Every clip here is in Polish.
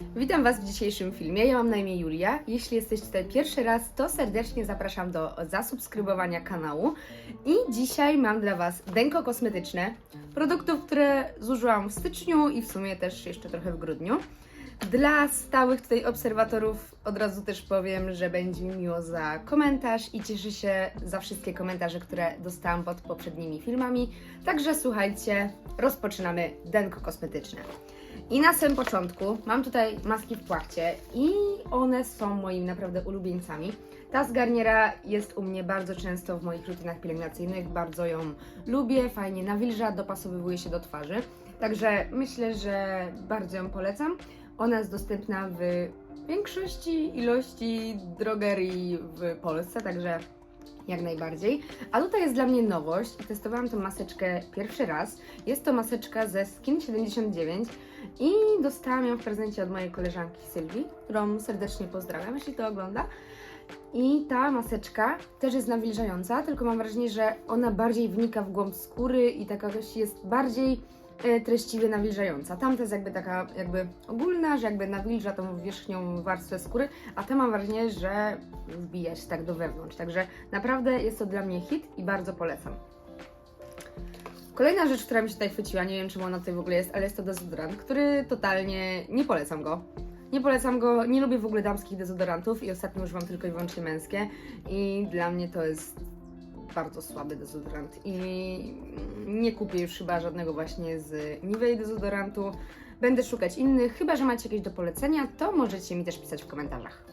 Witam Was w dzisiejszym filmie. Ja mam na imię Julia. Jeśli jesteście tutaj pierwszy raz, to serdecznie zapraszam do zasubskrybowania kanału. I dzisiaj mam dla Was denko kosmetyczne, produktów, które zużyłam w styczniu i w sumie też jeszcze trochę w grudniu. Dla stałych tutaj obserwatorów od razu też powiem, że będzie mi miło za komentarz i cieszę się za wszystkie komentarze, które dostałam pod poprzednimi filmami. Także słuchajcie, rozpoczynamy denko kosmetyczne. I na samym początku mam tutaj maski w płachcie i one są moimi naprawdę ulubieńcami. Ta z Garniera jest u mnie bardzo często w moich rutynach pielęgnacyjnych, bardzo ją lubię, fajnie nawilża, dopasowywuje się do twarzy. Także myślę, że bardzo ją polecam. Ona jest dostępna w większości ilości drogerii w Polsce, także jak najbardziej. A tutaj jest dla mnie nowość testowałam tę maseczkę pierwszy raz. Jest to maseczka ze Skin 79 i dostałam ją w prezencie od mojej koleżanki Sylwii, którą serdecznie pozdrawiam, jeśli to ogląda. I ta maseczka też jest nawilżająca, tylko mam wrażenie, że ona bardziej wnika w głąb skóry i taka jest bardziej treściwie nawilżająca. Tamta jest jakby taka jakby ogólna, że jakby nawilża tą wierzchnią warstwę skóry, a ta mam wrażenie, że wbija się tak do wewnątrz. Także naprawdę jest to dla mnie hit i bardzo polecam. Kolejna rzecz, która mi się tutaj chwyciła, nie wiem czemu ona tutaj w ogóle jest, ale jest to dezodorant, który totalnie nie polecam go. Nie polecam go, nie lubię w ogóle damskich dezodorantów i ostatnio używam tylko i wyłącznie męskie i dla mnie to jest bardzo słaby dezodorant i nie kupię już chyba żadnego właśnie z Nivea dezodorantu. Będę szukać innych, chyba że macie jakieś do polecenia, to możecie mi też pisać w komentarzach.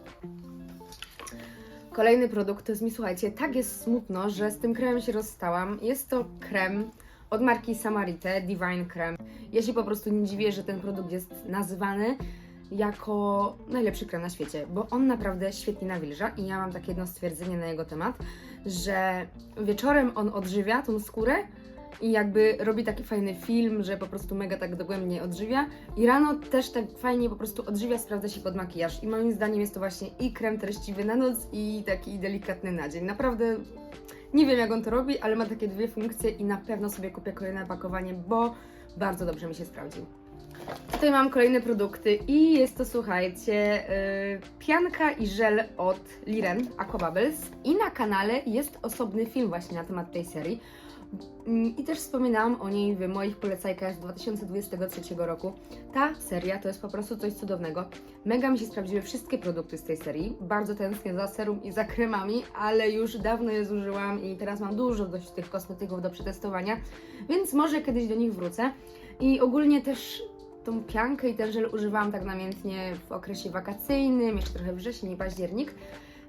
Kolejny produkt to jest mi, słuchajcie, tak jest smutno, że z tym kremem się rozstałam. Jest to krem od marki Samarite, Divine Krem. Ja się po prostu nie dziwię, że ten produkt jest nazywany jako najlepszy krem na świecie, bo on naprawdę świetnie nawilża i ja mam takie jedno stwierdzenie na jego temat, że wieczorem on odżywia tą skórę i jakby robi taki fajny film, że po prostu mega tak dogłębnie odżywia i rano też tak fajnie po prostu odżywia, sprawdza się pod makijaż i moim zdaniem jest to właśnie i krem treściwy na noc i taki delikatny na dzień. Naprawdę nie wiem jak on to robi, ale ma takie dwie funkcje i na pewno sobie kupię kolejne opakowanie, bo bardzo dobrze mi się sprawdził. Tutaj mam kolejne produkty i jest to, słuchajcie, yy, pianka i żel od Liren Aquabubbles i na kanale jest osobny film właśnie na temat tej serii. Mm, I też wspominałam o niej w moich polecajkach z 2023 roku. Ta seria to jest po prostu coś cudownego. Mega mi się sprawdziły wszystkie produkty z tej serii. Bardzo tęsknię za serum i za kremami, ale już dawno je zużyłam i teraz mam dużo dość tych kosmetyków do przetestowania, więc może kiedyś do nich wrócę. I ogólnie też tą piankę i ten żel używałam tak namiętnie w okresie wakacyjnym, jeszcze trochę wrzesień i październik.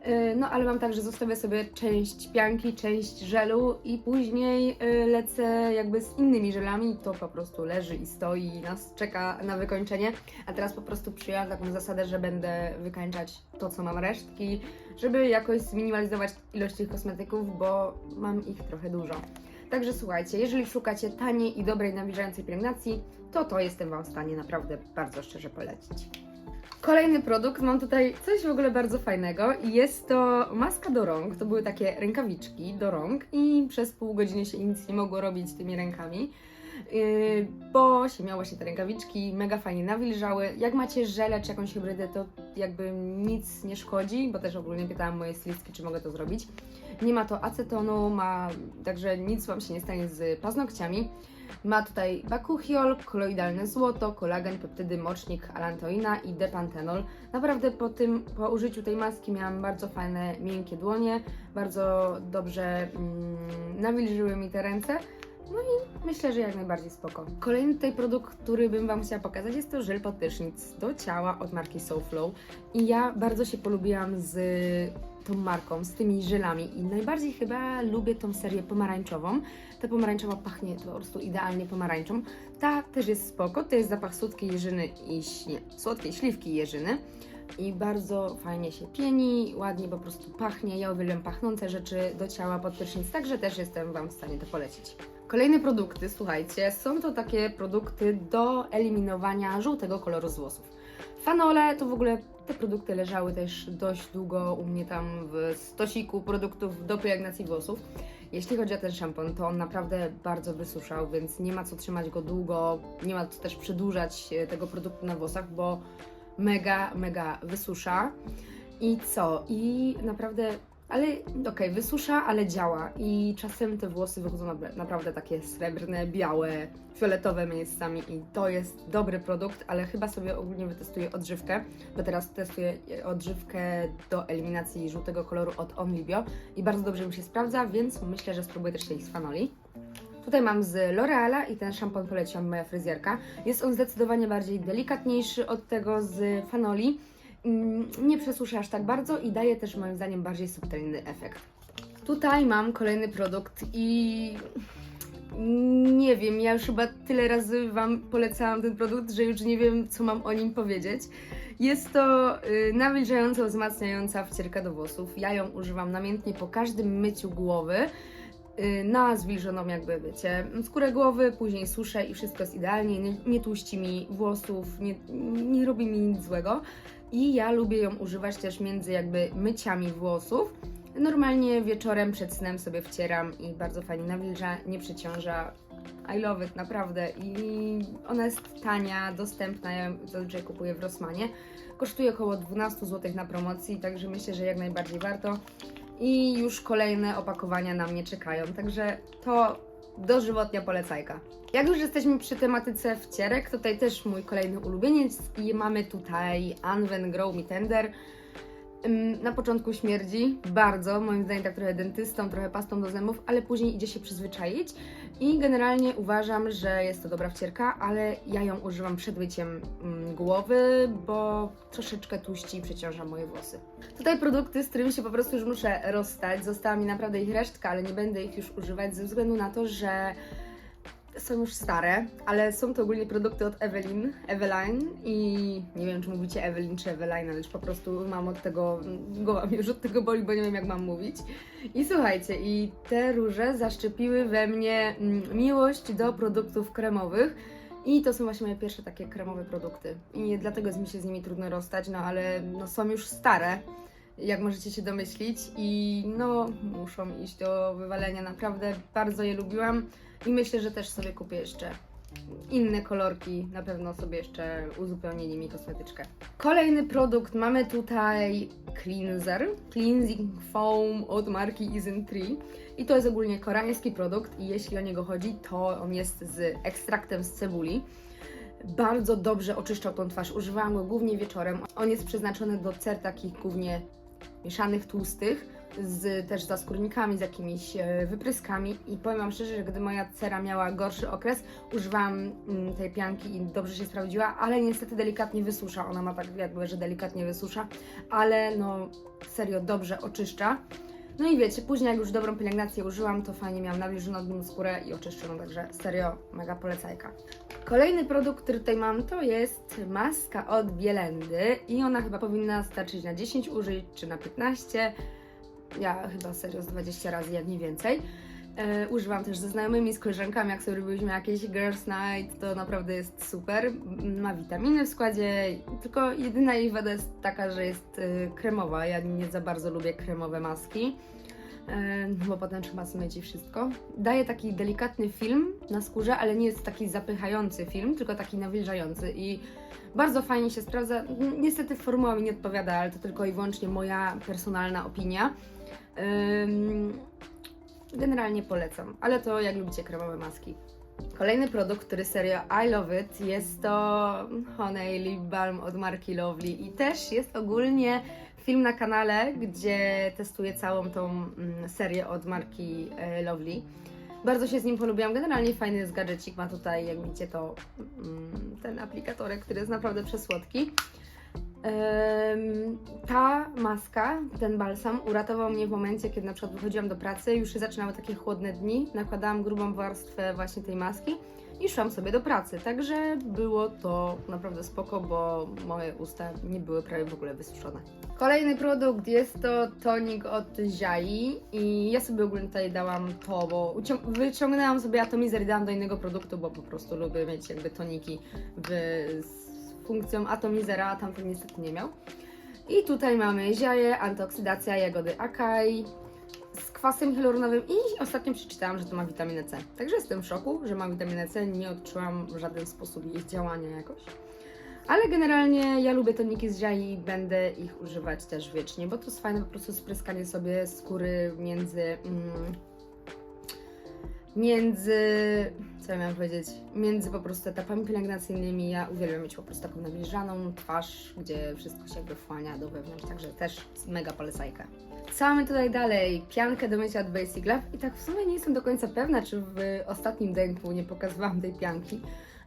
Yy, No ale mam tak, że zostawię sobie część pianki, część żelu i później yy, lecę jakby z innymi żelami. To po prostu leży i stoi i nas czeka na wykończenie. A teraz po prostu przyjęłam taką zasadę, że będę wykańczać to, co mam resztki, żeby jakoś zminimalizować ilość tych kosmetyków, bo mam ich trochę dużo. Także słuchajcie, jeżeli szukacie taniej i dobrej nawilżającej pielęgnacji, to to jestem Wam w stanie naprawdę bardzo szczerze polecić. Kolejny produkt, mam tutaj coś w ogóle bardzo fajnego i jest to maska do rąk. To były takie rękawiczki do rąk i przez pół godziny się nic nie mogło robić tymi rękami. Yy, bo się miało właśnie te rękawiczki, mega fajnie nawilżały. Jak macie żele czy jakąś hybrydę, to jakby nic nie szkodzi, bo też ogólnie pytałam mojej stylistki, czy mogę to zrobić. Nie ma to acetonu, ma, także nic Wam się nie stanie z paznokciami. Ma tutaj bakuchiol, koloidalne złoto, kolagen, peptydy, mocznik, alantoina i depantenol. Naprawdę po tym, po użyciu tej maski miałam bardzo fajne, miękkie dłonie, bardzo dobrze mm, nawilżyły mi te ręce. No i myślę, że jak najbardziej spoko. Kolejny tutaj produkt, który bym Wam chciała pokazać jest to żel pod do ciała od marki SoFlow. I ja bardzo się polubiłam z tą marką, z tymi żelami i najbardziej chyba lubię tą serię pomarańczową. Ta pomarańczowa pachnie po prostu idealnie pomarańczą. Ta też jest spoko, to jest zapach słodkiej jeżyny i nie, słodkiej śliwki jeżyny. I bardzo fajnie się pieni, ładnie po prostu pachnie. Ja uwielbiam pachnące rzeczy do ciała pod prysznic, także też jestem Wam w stanie to polecić. Kolejne produkty, słuchajcie, są to takie produkty do eliminowania żółtego koloru z włosów. Fanole to w ogóle te produkty leżały też dość długo u mnie tam w stosiku produktów do pielęgnacji włosów. Jeśli chodzi o ten szampon, to on naprawdę bardzo wysuszał, więc nie ma co trzymać go długo, nie ma co też przedłużać e, tego produktu na włosach, bo mega, mega wysusza. I co? I naprawdę, ale okej, wysusza, ale działa. I czasem te włosy wychodzą na- naprawdę takie srebrne, białe, fioletowe miejscami. I to jest dobry produkt, ale chyba sobie ogólnie wytestuję odżywkę, bo teraz testuję odżywkę do eliminacji żółtego koloru od Onlibio i bardzo dobrze mi się sprawdza, więc myślę, że spróbuję też tej z Fanoli. Tutaj mam z L'Oreala i ten szampon poleciła mi moja fryzjerka. Jest on zdecydowanie bardziej delikatniejszy od tego z Fanoli. Mm, Nie przesusza aż tak bardzo i daje też moim zdaniem bardziej subtelny efekt. Tutaj mam kolejny produkt i nie wiem, ja już chyba tyle razy Wam polecałam ten produkt, że już nie wiem, co mam o nim powiedzieć. Jest to y, nawilżająca, wzmacniająca wcierka do włosów. Ja ją używam namiętnie po każdym myciu głowy y, na zwilżoną jakby, wiecie, skórę głowy, później suszę i wszystko jest idealnie, nie, nie tłuści mi włosów, nie, nie robi mi nic złego. I ja lubię ją używać też między jakby myciami włosów. Normalnie wieczorem przed snem sobie wcieram i bardzo fajnie nawilża, nie przeciąża. I love it, naprawdę. I ona jest tania, dostępna, ja zazwyczaj kupuję w Rossmanie. Kosztuje około 12 zł na promocji, także myślę, że jak najbardziej warto. I już kolejne opakowania na mnie czekają, także to dożywotnia polecajka. Jak już jesteśmy przy tematyce wcierek, tutaj też mój kolejny ulubieniec i mamy tutaj Anwen Grow Me Tender. Na początku śmierdzi bardzo, moim zdaniem tak trochę dentystą, trochę pastą do zębów, ale później idzie się przyzwyczaić i generalnie uważam, że jest to dobra wcierka, ale ja ją używam przed myciem mm, głowy, bo troszeczkę tłuści i przeciąża moje włosy. Tutaj produkty, z którymi się po prostu już muszę rozstać. Została mi naprawdę ich resztka, ale nie będę ich już używać ze względu na to, że są już stare, ale są to ogólnie produkty od Evelyn, Eveline i nie wiem, czy mówicie Evelyn czy Eveline, ale już po prostu mam od tego, głowa mi już od tego boli, bo nie wiem, jak mam mówić. I słuchajcie, i te róże zaszczepiły we mnie mm, miłość do produktów kremowych. I to są właśnie moje pierwsze takie kremowe produkty. I dlatego mi się z nimi trudno rozstać, no ale no, są już stare, jak możecie się domyślić. I no, muszą iść do wywalenia. Naprawdę bardzo je lubiłam. I myślę, że też sobie kupię jeszcze inne kolorki. Na pewno sobie jeszcze uzupełnię nimi kosmetyczkę. Kolejny produkt mamy tutaj cleanser, cleansing foam od marki Isntree. I to jest ogólnie koreański produkt i jeśli o niego chodzi, to on jest z ekstraktem z cebuli. Bardzo dobrze oczyszczał tą twarz. Używałam go głównie wieczorem. On jest przeznaczony do cer takich głównie mieszanych tłustych, z też zaskórnikami, z jakimiś e, wypryskami i powiem Wam szczerze, że gdy moja cera miała gorszy okres, używałam mm, tej pianki i dobrze się sprawdziła, ale niestety delikatnie wysusza. Ona ma tak jakby, że delikatnie wysusza, ale no serio dobrze oczyszcza. No i wiecie, później jak już dobrą pielęgnację użyłam, to fajnie miałam nawilżoną skórę i oczyszczoną, także serio mega polecajka. Kolejny produkt, który tutaj mam, to jest maska od Bielendy i ona chyba powinna starczyć na 10 użyć, czy na 15. Ja chyba serio z 20 razy, jak nie więcej. E, używam też ze znajomymi, z koleżankami, jak sobie robiliśmy jakieś Girls Night, to naprawdę jest super. Ma witaminy w składzie, tylko jedyna jej wada jest taka, że jest e, kremowa. Ja nie za bardzo lubię kremowe maski, bo potem trzeba zmyć i wszystko. Daje taki delikatny film na skórze, ale nie jest taki zapychający film, tylko taki nawilżający i bardzo fajnie się sprawdza. Niestety formuła mi nie odpowiada, ale to tylko i wyłącznie moja personalna opinia. Generalnie polecam, ale to jak lubicie kremowe maski. Kolejny produkt, który serio I love it, jest to Honey Lip Balm od marki Lovely i też jest ogólnie film na kanale, gdzie testuję całą tą mm, serię od marki e, Lovely. Bardzo się z nim polubiłam. Generalnie fajny jest gadżecik. Ma tutaj, jak widzicie, to mm, ten aplikatorek, który jest naprawdę przesłodki. Ta maska, ten balsam uratował mnie w momencie, kiedy na przykład wychodziłam do pracy, już się zaczynały takie chłodne dni, nakładałam grubą warstwę właśnie tej maski i szłam sobie do pracy. Także było to naprawdę spoko, bo moje usta nie były prawie w ogóle wysuszone. Kolejny produkt jest to tonik od Ziai i ja sobie ogólnie tutaj dałam to, bo wyciągnęłam sobie atomizer i dałam do innego produktu, bo po prostu lubię mieć jakby toniki w, z funkcją atomizera, a tamten niestety nie miał. I tutaj mamy ziaje, antyoksydacja, jagody akai z kwasem hialuronowym i ostatnio przeczytałam, że to ma witaminę C. Także jestem w szoku, że ma witaminę C, nie odczułam w żaden sposób jej działania jakoś. Ale generalnie ja lubię toniki z Jai i będę ich używać też wiecznie, bo to jest fajne po prostu spryskanie sobie skóry między... Mm, między... co ja miałam powiedzieć? Między po prostu etapami pielęgnacyjnymi. Ja uwielbiam mieć po prostu taką nawilżaną twarz, gdzie wszystko się jakby wchłania do wewnątrz, także też mega polecajka. Co mamy tutaj dalej? Piankę do mycia od Basic Love i tak w sumie nie jestem do końca pewna, czy w ostatnim dęku nie pokazywałam tej pianki,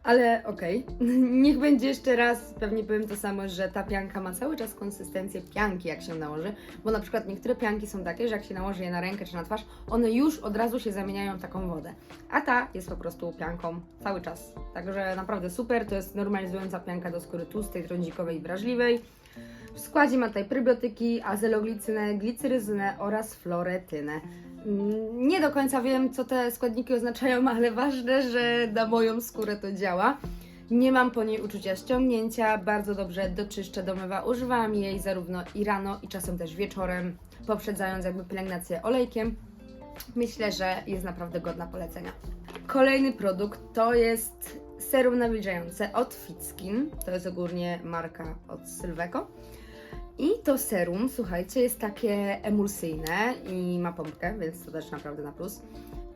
ale okej. Niech będzie jeszcze raz, pewnie powiem to samo, że ta pianka ma cały czas konsystencję pianki, jak się nałoży, bo na przykład niektóre pianki są takie, że jak się nałoży je na rękę czy na twarz, one już od razu się zamieniają w taką wodę, a ta jest po prostu pianką cały czas. Także naprawdę super, to jest normalizująca pianka do skóry tłustej, trądzikowej i wrażliwej. W składzie ma tutaj prebiotyki, azeloglicynę, gliceryzynę oraz floretynę. Mm, Nie do końca wiem, co te składniki oznaczają, ale ważne, że na moją skórę to działa. Nie mam po niej uczucia ściągnięcia, bardzo dobrze doczyszczę, domywa. Używałam jej zarówno i rano, i czasem też wieczorem, poprzedzając jakby pielęgnację olejkiem. Myślę, że jest naprawdę godna polecenia. Kolejny produkt to jest serum nawilżające od Fitskin. To jest ogólnie marka od Sylweko. I to serum, słuchajcie, jest takie emulsyjne i ma pompkę, więc to też naprawdę na plus.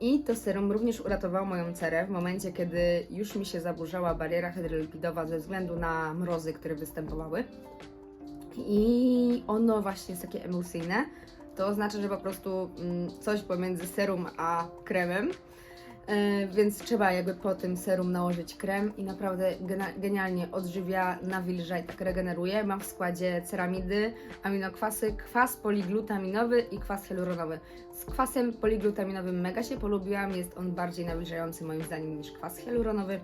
I to serum również uratowało moją cerę w momencie, kiedy już mi się zaburzała bariera hydrolipidowa ze względu na mrozy, które występowały. I ono właśnie jest takie emulsyjne. To oznacza, że po prostu mm, coś pomiędzy serum a kremem. E, więc trzeba jakby po tym serum nałożyć krem i naprawdę genialnie odżywia, nawilża i tak regeneruje. Mam w składzie ceramidy, aminokwasy, kwas poliglutaminowy i kwas hialuronowy. Z kwasem poliglutaminowym mega się polubiłam, jest on bardziej nawilżający moim zdaniem niż kwas hialuronowy.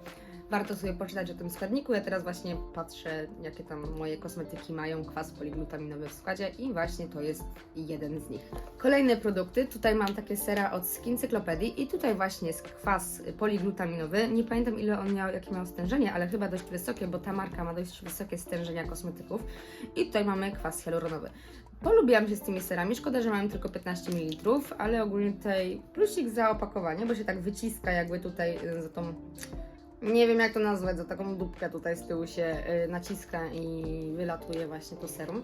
Warto sobie poczytać o tym składniku. Ja teraz właśnie patrzę, jakie tam moje kosmetyki mają kwas poliglutaminowy w składzie i właśnie to jest jeden z nich. Kolejne produkty. Tutaj mam takie sera od Skin Cyclopedii i tutaj właśnie jest kwas poliglutaminowy. Nie pamiętam ile on miał, jakie miał stężenie, ale chyba dość wysokie, bo ta marka ma dość wysokie stężenia kosmetyków. I tutaj mamy kwas hialuronowy. Polubiłam się z tymi serami, szkoda, że mają tylko 15 ml, ale ogólnie tutaj plusik za opakowanie, bo się tak wyciska jakby tutaj za tą nie wiem jak to nazwać, za taką dupkę tutaj z tyłu się y, naciska i wylatuje właśnie to serum.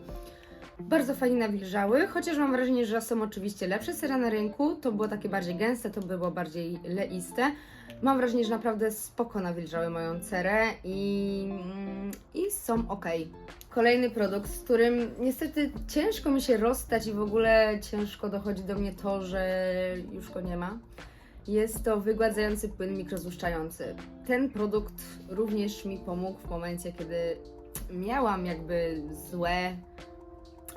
Bardzo fajnie nawilżały, chociaż mam wrażenie, że są oczywiście lepsze sera na rynku. To było takie bardziej gęste, to było bardziej leiste. Mam wrażenie, że naprawdę spoko nawilżały moją cerę i, mm, i są ok. Kolejny produkt, z którym niestety ciężko mi się rozstać i w ogóle ciężko dochodzi do mnie to, że już go nie ma. Jest to wygładzający płyn mikrozłuszczający. Ten produkt również mi pomógł w momencie, kiedy miałam jakby złe,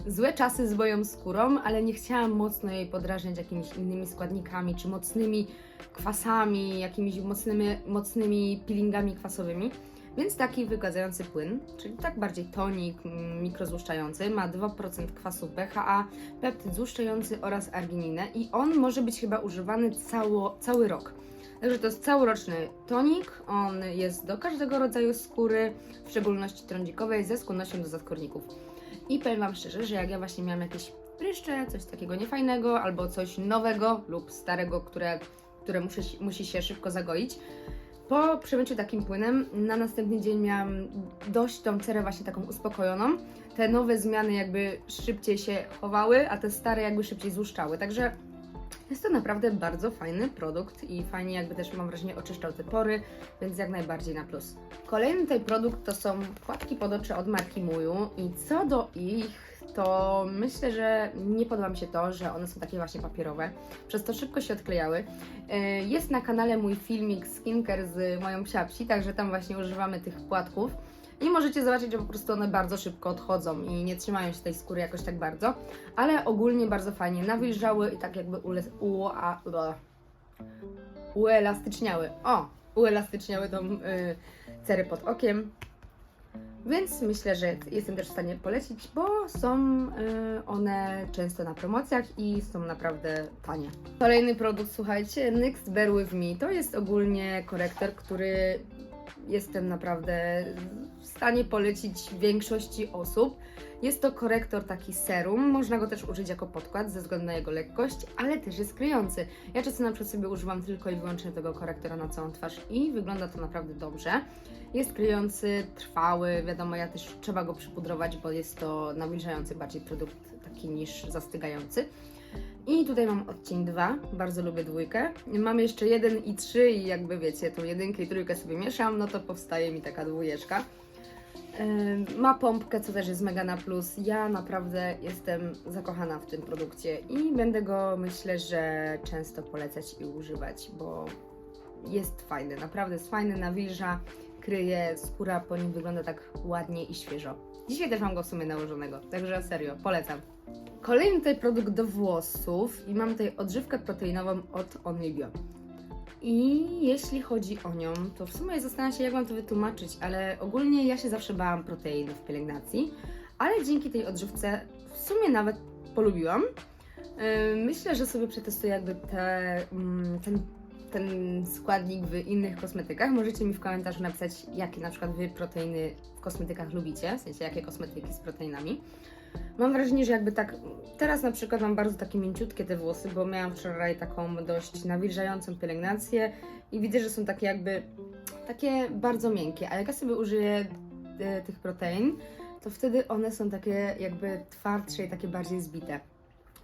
złe czasy z moją skórą, ale nie chciałam mocno jej podrażniać jakimiś innymi składnikami czy mocnymi kwasami, jakimiś mocnymi, mocnymi peelingami kwasowymi. Więc taki wygładzający płyn, czyli tak bardziej tonik mm, mikrozłuszczający, ma 2% kwasu BHA, peptyd złuszczający oraz argininę i on może być chyba używany cało, cały rok. Także to jest całoroczny tonik, on jest do każdego rodzaju skóry, w szczególności trądzikowej, ze skłonnością do zaskórników. I powiem Wam szczerze, że jak ja właśnie miałam jakieś pryszcze, coś takiego niefajnego, albo coś nowego lub starego, które, które musi, musi się szybko zagoić, po przemyciu takim płynem na następny dzień miałam dość tą cerę właśnie taką uspokojoną. Te nowe zmiany jakby szybciej się chowały, a te stare jakby szybciej złuszczały. Także jest to naprawdę bardzo fajny produkt i fajnie jakby też mam wrażenie oczyszczał te pory, więc jak najbardziej na plus. Kolejny tutaj produkt to są płatki pod oczy od marki Muju i co do ich to myślę, że nie podoba mi się to, że one są takie właśnie papierowe, przez to szybko się odklejały. E, Jest na kanale mój filmik skincare z moją psiapsi, także tam właśnie używamy tych płatków. I możecie zobaczyć, że po prostu one bardzo szybko odchodzą i nie trzymają się tej skóry jakoś tak bardzo, ale ogólnie bardzo fajnie nawilżały i tak jakby ule, u, a, uelastyczniały. O, uelastyczniały tą y, cerę pod okiem. Więc myślę, że jestem też w stanie polecić, bo są y, one często na promocjach i są naprawdę tanie. Kolejny produkt, słuchajcie, NYX Bear With Me. To jest ogólnie korektor, który jestem naprawdę w stanie polecić większości osób. Jest to korektor taki serum, można go też użyć jako podkład ze względu na jego lekkość, ale też jest kryjący. Ja czasem na przykład sobie używam tylko i wyłącznie tego korektora na całą twarz i wygląda to naprawdę dobrze. Jest kryjący, trwały, wiadomo, ja też trzeba go przypudrować, bo jest to nawilżający bardziej produkt taki niż zastygający. I tutaj mam odcień 2, bardzo lubię dwójkę. Mam jeszcze jeden i trzy i jakby wiecie, tą jedynkę i trójkę sobie mieszam, no to powstaje mi taka dwójeczka. Ma pompkę, co też jest mega na plus. Ja naprawdę jestem zakochana w tym produkcie i będę go myślę, że często polecać i używać, bo jest fajny, naprawdę jest fajny, nawilża, kryje, skóra po nim wygląda tak ładnie i świeżo. Dzisiaj też mam go w sumie nałożonego, także serio, polecam. Kolejny tutaj produkt do włosów i mam tutaj odżywkę proteinową od Onlibio. I jeśli chodzi o nią, to w sumie zastanawiam się, jak Wam to wytłumaczyć, ale ogólnie ja się zawsze bałam protein w pielęgnacji, ale dzięki tej odżywce w sumie nawet polubiłam. Yy, Myślę, że sobie przetestuję jakby te, mm, ten, ten składnik w innych kosmetykach. Możecie mi w komentarzu napisać, jakie na przykład Wy proteiny kosmetykach lubicie, w sensie jakie kosmetyki z proteinami. Mam wrażenie, że jakby tak. Teraz na przykład mam bardzo takie mięciutkie te włosy, bo miałam wczoraj taką dość nawilżającą pielęgnację i widzę, że są takie jakby takie bardzo miękkie. A jak ja sobie użyję e, tych protein, to wtedy one są takie jakby twardsze i takie bardziej zbite.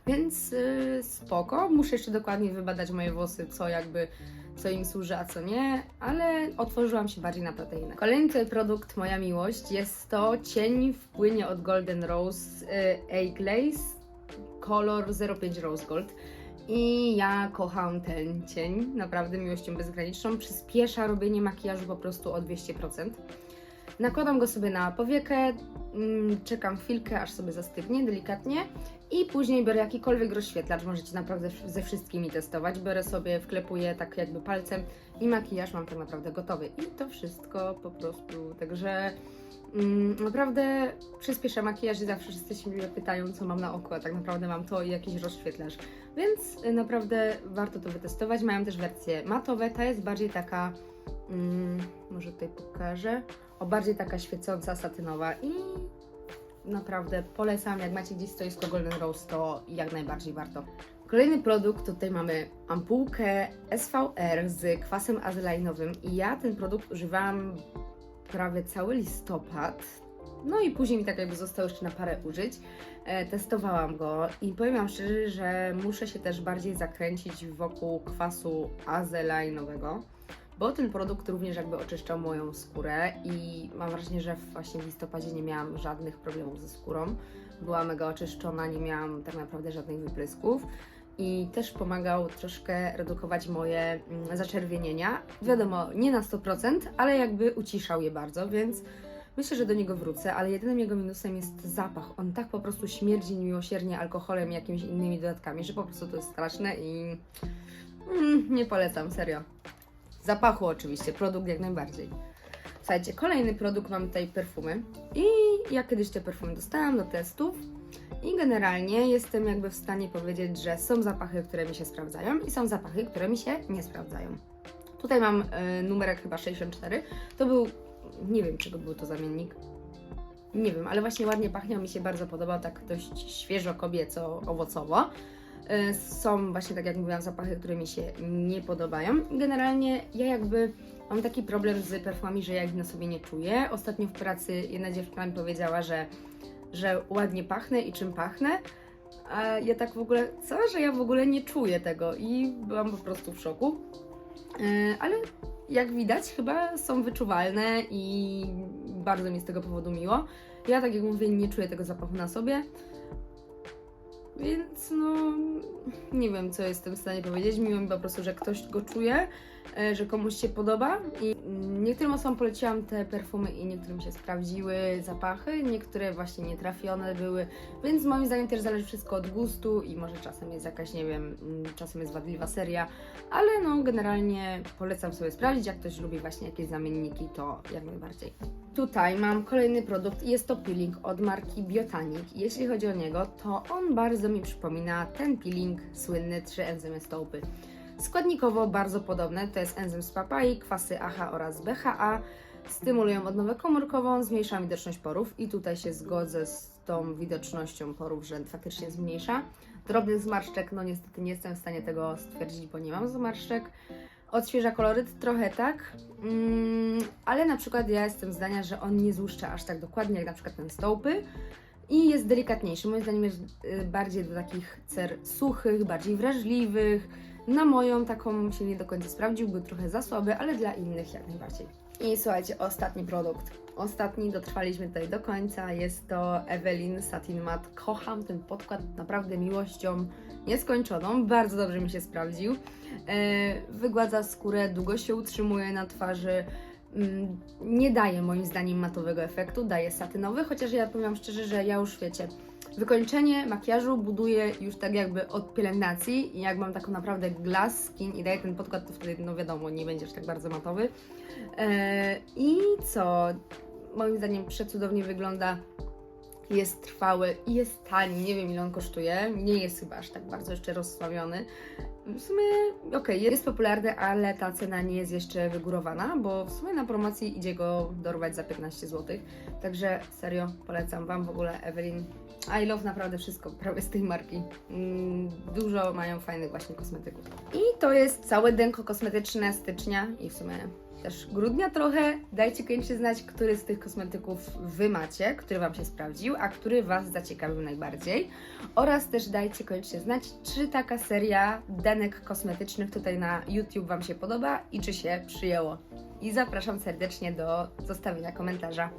Więc y, spoko. Muszę jeszcze dokładnie wybadać moje włosy, co jakby co im służy, a co nie, ale otworzyłam się bardziej na proteinę. Kolejny produkt, moja miłość, jest to cień w płynie od Golden Rose y, A Glaze kolor 05 Rose Gold. I ja kocham ten cień, naprawdę miłością bezgraniczną. Przyspiesza robienie makijażu po prostu o 200%. Nakładam go sobie na powiekę, czekam chwilkę, aż sobie zastygnie delikatnie i później biorę jakikolwiek rozświetlacz, możecie naprawdę ze wszystkimi testować. Biorę sobie, wklepuję tak jakby palcem i makijaż mam tak naprawdę gotowy. I to wszystko po prostu, także mm, naprawdę przyspiesza makijaż i zawsze wszyscy mnie pytają, co mam na oku, a tak naprawdę mam to i jakiś rozświetlacz. Więc y, naprawdę warto to wytestować. Mają też wersje matowe, ta jest bardziej taka, mm, może tutaj pokażę, o bardziej taka świecąca, satynowa i naprawdę polecam, jak macie gdzieś stoisko Golden Rose, to jak najbardziej warto. Kolejny produkt, tutaj mamy ampułkę SVR z kwasem azelajnowym i ja ten produkt używałam prawie cały listopad. No i później mi tak jakby zostało jeszcze na parę użyć. E, testowałam go i powiem Wam szczerze, że muszę się też bardziej zakręcić wokół kwasu azelajnowego bo ten produkt również jakby oczyszczał moją skórę i mam wrażenie, że właśnie w listopadzie nie miałam żadnych problemów ze skórą. Była mega oczyszczona, nie miałam tak naprawdę żadnych wyprysków i też pomagał troszkę redukować moje mm, zaczerwienienia. Wiadomo, nie na 100%, ale jakby uciszał je bardzo, więc myślę, że do niego wrócę, ale jedynym jego minusem jest zapach. On tak po prostu śmierdzi miłosiernie alkoholem i jakimiś innymi dodatkami, że po prostu to jest straszne i mm, nie polecam, serio. Zapachu oczywiście, produkt jak najbardziej. Słuchajcie, kolejny produkt mam tutaj perfumy i ja kiedyś te perfumy dostałam do testów i generalnie jestem jakby w stanie powiedzieć, że są zapachy, które mi się sprawdzają i są zapachy, które mi się nie sprawdzają. Tutaj mam y, numerek chyba 64. To był, nie wiem czego był to zamiennik. Nie wiem, ale właśnie ładnie pachniał, mi się bardzo podobał, tak dość świeżo, kobieco, owocowo. Y, Są właśnie, tak jak mówiłam, zapachy, które mi się nie podobają. Generalnie ja jakby mam taki problem z perfumami, że ja ich na sobie nie czuję. Ostatnio w pracy jedna dziewczyna mi powiedziała, że, że ładnie pachnę i czym pachnę. A ja tak w ogóle, co, że ja w ogóle nie czuję tego i byłam po prostu w szoku. Y, Ale jak widać, chyba są wyczuwalne i bardzo mi z tego powodu miło. Ja, tak jak mówię, nie czuję tego zapachu na sobie. Więc no, nie wiem, co jestem w stanie powiedzieć. Miło mi po prostu, że ktoś go czuje, że komuś się podoba. I niektórym osobom poleciłam te perfumy i niektórym się sprawdziły zapachy, niektóre właśnie nietrafione były. Więc moim zdaniem też zależy wszystko od gustu i może czasem jest jakaś, nie wiem, mm, czasem jest wadliwa seria, ale no generalnie polecam sobie sprawdzić. Jak ktoś lubi właśnie jakieś zamienniki, to jak najbardziej. Tutaj mam kolejny produkt jest to peeling od marki Biotanic. Jeśli chodzi o niego, to on bardzo mi przypomina ten peeling słynny 3 enzymy stołpy. Składnikowo bardzo podobne, to jest enzym z papai, kwasy AHA oraz BHA. Stymulują odnowę komórkową, zmniejsza widoczność porów i tutaj się zgodzę z tą widocznością porów, że faktycznie zmniejsza. Drobnych zmarszczek, no niestety nie jestem w stanie tego stwierdzić, bo nie mam zmarszczek. Odświeża koloryt trochę tak, mm, ale na przykład ja jestem zdania, że on nie złuszcza aż tak dokładnie jak na przykład ten stołpy i jest delikatniejszy. Moim zdaniem jest y, bardziej do takich cer suchych, bardziej wrażliwych. Na moją taką się nie do końca sprawdził, był trochę za słaby, ale dla innych jak najbardziej. I słuchajcie, ostatni produkt. Ostatni, dotrwaliśmy tutaj do końca. Jest to Evelyn Satin Matte. Kocham ten podkład naprawdę miłością nieskończoną. Bardzo dobrze mi się sprawdził. E, wygładza skórę, długo się utrzymuje na twarzy. Mm, Nie daje moim zdaniem matowego efektu, daje satynowy, chociaż ja powiem szczerze, że ja już wiecie, wykończenie makijażu buduję już tak jakby od pielęgnacji i jak mam taką naprawdę glass skin i daję ten podkład, to wtedy no wiadomo, nie będziesz tak bardzo matowy. E, I co? Moim zdaniem przecudownie wygląda. Jest trwały i jest tani. Nie wiem ile on kosztuje. Nie jest chyba aż tak bardzo jeszcze rozsławiony. W sumie okej, jest popularny, ale ta cena nie jest jeszcze wygórowana, bo w sumie na promocji idzie go dorwać za 15 zł. Także serio polecam Wam w ogóle Evelyn. I love naprawdę wszystko prawie z tej marki. Mm, Dużo mają fajnych właśnie kosmetyków. I to jest całe denko kosmetyczne stycznia i w sumie też grudnia trochę. Dajcie koniecznie znać, który z tych kosmetyków Wy macie, który Wam się sprawdził, a który Was zaciekawił najbardziej. Oraz też dajcie koniecznie znać, czy taka seria denek kosmetycznych tutaj na YouTube Wam się podoba i czy się przyjęło. I zapraszam serdecznie do zostawienia komentarza.